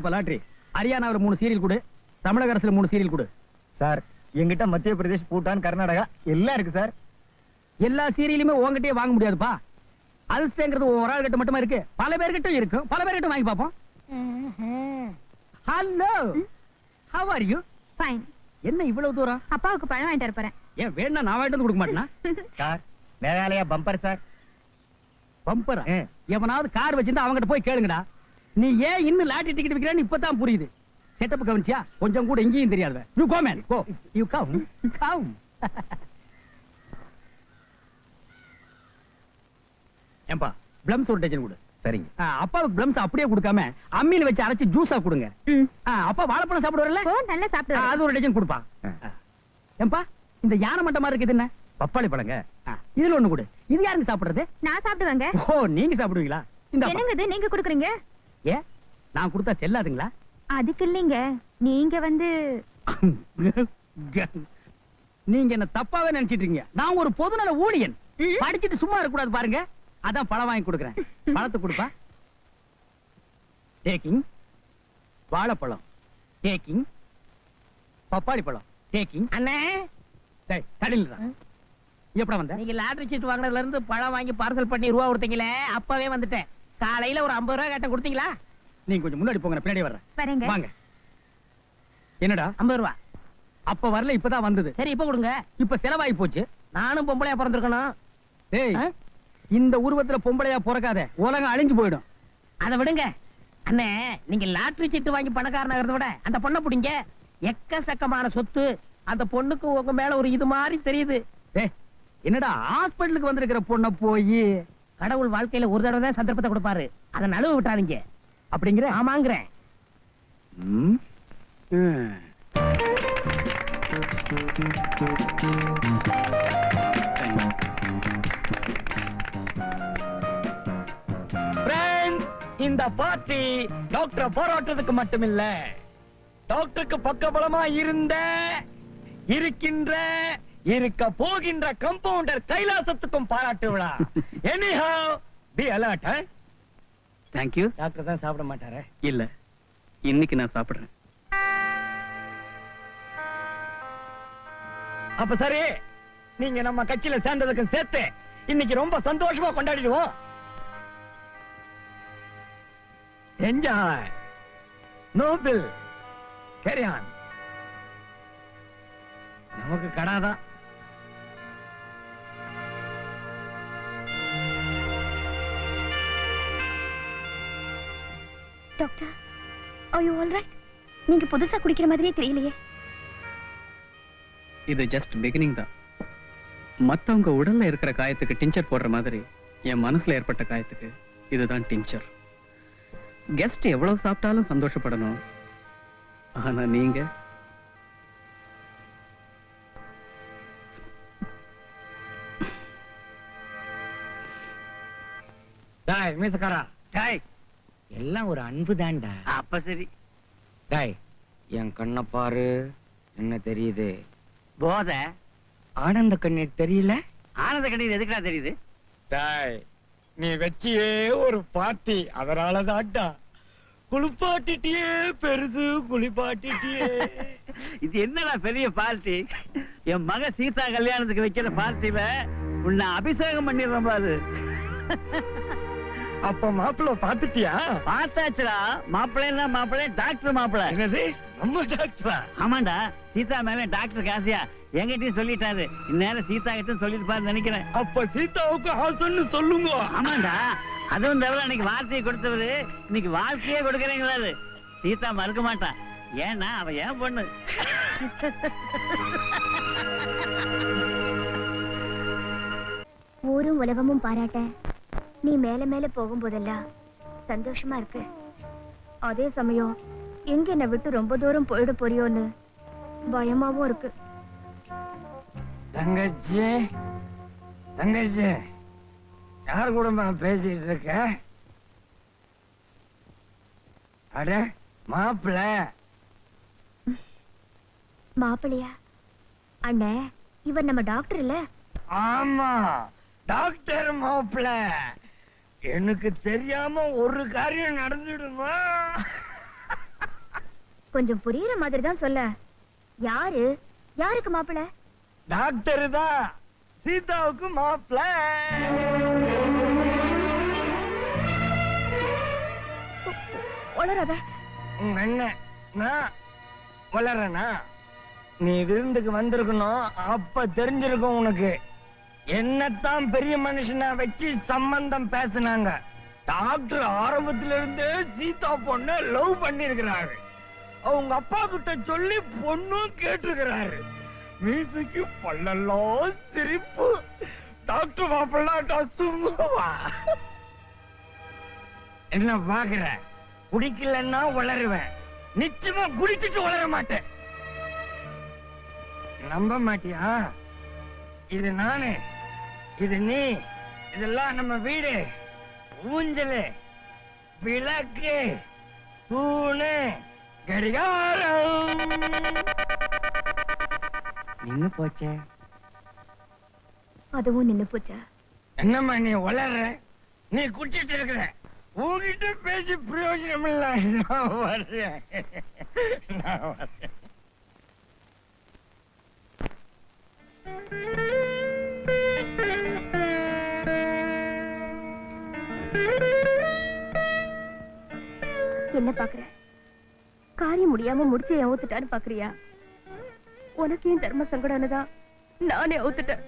Lottery. ஹரியானாவில் மூணு serial கொடு. தமிழக அரசுல மூணு சீரியல் கொடு. சார் எங்கிட்ட மத்திய பிரதேஷ் பூட்டான் கர்நாடகா எல்லாம் இருக்கு சார். எல்லா சீரியலுமே உங்ககிட்டயே வாங்க முடியாதுப்பா. அல்ஸ்டேங்கிறது ஒரு ஆள் கிட்ட மட்டுமா இருக்கு? பல பேர்கிட்ட இருக்கும். பல பேர்கிட்ட வாங்கி பார்ப்போம். Hello how are you fine என்ன இவ்வளவு தூரம்? அப்பாவுக்கு பழம் வாங்கிட்டு போறேன். ஏன் வேணா நான் வாங்கிட்டு வந்து கொடுக்க மாட்டேனா? Sir Meghalaya bumper sir. பம்பரா. எவனாவது கார் வச்சிருந்தா அவங்ககிட்ட போய் கேளுங்கடா. நீ ஏன் இன்னும் லாட்டரி டிக்கெட் விக்கிறேன்னு இப்பதான் புரியுது. செட்டப் கவனிச்சியா? கொஞ்சம் கூட எங்கேயும் தெரியாது you go man go you come come ஏம்பா பிளம்ஸ் ஒரு டஜன் கொடு. சரிங்க. அப்பாவுக்கு பிளம்ஸ் அப்படியே கொடுக்காம அம்மியில வச்சு அரைச்சு ஜூஸா கொடுங்க. அப்பா வாழைப்பழம் சாப்பிடுவார்ல ஓ நல்லா ஆ, சாப்பிட்டு அது ஒரு டஜன் கொடுப்பா. ஏம்பா இந்த யானை மட்டமா இருக்குது என்ன? பப்பாளி பழங்க. இதுல ஒண்ணு கொடு. இது யாருங்க சாப்பிடுறது? நான் சாப்பிடுவேங்க. ஓ நீங்க சாப்பிடுவீங்களா? இந்த என்னங்க நீங்க குடுக்குறீங்க? ஏ நான் கொடுத்தா செல்லாதுங்களா? அதுக்கு இல்லைங்க. நீங்க வந்து நீங்க என்ன தப்பாவே நினைச்சிட்டு இருக்கீங்க நான் ஒரு பொதுநல ஊழியன். படிச்சிட்டு சும்மா இருக்க கூடாது பாருங்க. அதான் பழம் வாங்கி கொடுக்குறேன். பழத்தை கொடுப்பா. டேக்கிங் வாழைப்பழம். டேக்கிங் பப்பாளி பழம். டேக்கிங் அண்ணே. தடில்றா எப்படா வந்த? நீங்க லாட்டரி சீட் வாங்குனதுல இருந்து பழம் வாங்கி பார்சல் பண்ணி ரூபா கொடுத்தீங்களே அப்பவே வந்துட்டேன். காலையில ஒரு ஐம்பது ரூபா கேட்ட கொடுத்தீங்களா? நீங்க கொஞ்சம் முன்னாடி போங்க பின்னாடி வர்றேன். வரேங்க. வாங்க. என்னடா? ஐம்பது ரூபா. அப்ப வரல இப்பதான் வந்தது. சரி இப்ப கொடுங்க. இப்ப செலவாகி போச்சு. நானும் பொம்பளையா பிறந்திருக்கணும். ஆ? இந்த உருவத்துல பொம்பளையா பிறக்காத. உலகம் அழிஞ்சு போயிடும். அதை விடுங்க. அண்ணே நீங்க லாட்டரி சீட்டு வாங்கி பணக்காரனாகிறத விட அந்த பொண்ணை பிடிங்க. எக்கச்சக்கமான சொத்து. அந்த பொண்ணுக்கு உங்க மேல ஒரு இது மாதிரி தெரியுது. டேய் என்னடா ஹாஸ்பிடலுக்கு வந்திருக்கிற பொண்ண போய் கடவுள் வாழ்க்கையில ஒரு தடவை தான் சந்தர்ப்பத்தை கொடுப்பாரு. அதை நழுவ விட்டாதீங்க. அப்படிங்கிற? ஆமாங்கிறேன். இந்த பார்ட்டி டாக்டரை பாராட்டுறதுக்கு மட்டுமில்ல. டாக்டருக்கு பக்கபலமா இருந்த இருக்கின்ற இருக்க போகின்ற கம்பவுண்டர் கைலாசத்துக்கும் பாராட்டு விழா. Anyhow be alert thank you doctor தான் சாப்பிட மாட்டாரே? இல்ல. இன்னைக்கு நான் சாப்பிடுறேன். அப்ப சரி நீங்க நம்ம கட்சியில சேர்ந்ததுக்கும் சேர்த்து இன்னைக்கு ரொம்ப சந்தோஷமா கொண்டாடிடுவோம். என்ஜாய் நோபிள் கேரியான் நமக்கு கடாதான். Doctor are you all right? நீங்க புதுசா குடிக்கிற மாதிரியே தெரியலையே. இது ஜஸ்ட் பிகினிங் தான். மத்தவங்க உடல்ல இருக்கிற காயத்துக்கு டிஞ்சர் போடுற மாதிரி என் மனசுல ஏற்பட்ட காயத்துக்கு இதுதான் டிஞ்சர் கெஸ்ட் எவ்வளவு சாப்பிட்டாலும் சந்தோஷப்படணும். ஆனா நீங்க? டாய் மீசக்காரா. டாய். எல்லாம் ஒரு அன்பு தான்டா அப்ப சரி. டாய் என் கண்ணை பாரு. என்ன தெரியுது? போத. ஆனந்த கண்ணீர் தெரியல? ஆனந்த கண்ணீர் எதுக்குடா தெரியுது? டாய் நீ வச்சியே ஒரு பார்ட்டி அதனாலதான்டா. குளிப்பாட்டிட்டியே பெருசு குளிப்பாட்டிட்டியே. இது என்னடா பெரிய பார்ட்டி என் மக சீதா கல்யாணத்துக்கு வைக்கிற பார்ட்டில உன்னை அபிஷேகம் பண்ணிடுறோம் பாரு. அப்ப மாப்பிள்ள பாத்துட்டியா? பார்த்தாச்சுடா. மாப்பிள்ளைன்னா மாப்பிள்ளை டாக்டர் மாப்பிள்ளை. என்னது? நம்ம டாக்டரா ஆமாண்டா. சீதா மேல டாக்டர் காசியா. என்கிட்டயும் சொல்லிட்டாரு. இந்நேரம் சீதா கிட்ட சொல்லிருப்பாரு நினைக்கிறேன். அப்ப சீதாவுக்கு ஆசன்னு சொல்லுங்க. ஆமாண்டா. அதுவும் தவிர அன்னைக்கு வார்த்தையை கொடுத்தவரு. இன்னைக்கு வாழ்க்கையே கொடுக்கறேங்கிறாரு. சீதா மறுக்க மாட்டான் ஏன்னா அவ ஏன் பொண்ணு. ஊரும் உலகமும் பாராட்ட நீ மேல மேல போகும்போதெல்லாம் சந்தோஷமா இருக்கு. அதே சமயம் எங்க என்னை விட்டு ரொம்ப தூரம் போயிட போறியோன்னு பயமாவும் இருக்கு. தங்கச்சி தங்கச்சி யார் கூட பேசிட்டு இருக்க? அட மாப்பிள்ள மாப்பிள்ளையா? அண்ணே இவர் நம்ம டாக்டர் இல்ல? ஆமா டாக்டர் மாப்பிள்ள எனக்கு தெரியாம ஒரு காரியம் நடந்துடுமா? கொஞ்சம் புரியுற மாதிரி தான் சொல்ல. யாரு? யாருக்கு மாப்பிள்ள டாக்டர் தான். சீதாவுக்கு மாப்பிள்ள உளறாத உங்க அண்ணன் நான் வளரனா? நீ விருந்துக்கு வந்திருக்கணும். அப்ப தெரிஞ்சிருக்கும் உனக்கு. என்னத்தான் பெரிய மனுஷனா வச்சு சம்பந்தம் பேசுனாங்க? டாக்டர் ஆரம்பத்துல இருந்தே சீதா பொண்ண லவ் பண்ணிருக்கிறாரு அவங்க அப்பா கிட்ட சொல்லி பொண்ணும் கேட்டிருக்கிறாரு. மீசுக்கு பல்லெல்லாம் சிரிப்பு. டாக்டர் மாப்பிள்ளாட்டா சும்மாவா? என்ன பாக்குற? குடிக்கலன்னா வளருவேன். நிச்சயமா குடிச்சிட்டு வளர மாட்டேன். நம்ப மாட்டியா? இது நானு. இது நீ இதெல்லாம் நம்ம வீடு. ஊஞ்சலு விளக்கு தூணு கடிகாரம். நின்னு போச்சே. அதுவும் நின்னு போச்சா? என்னம்மா நீ வளர்ற நீ குடிச்சிட்டு இருக்கிற. உன்கிட்ட பேசி பிரயோஜனம் இல்ல நான் வர்றேன். நான் வர்றேன். என்ன பாக்குற? காரியம் முடியாம முடிச்சு அவுத்துட்டான்னு பாக்குறியா? உனக்கு ஏன் தர்ம சங்கடம்னுதான் நானே ஊத்துட்டேன்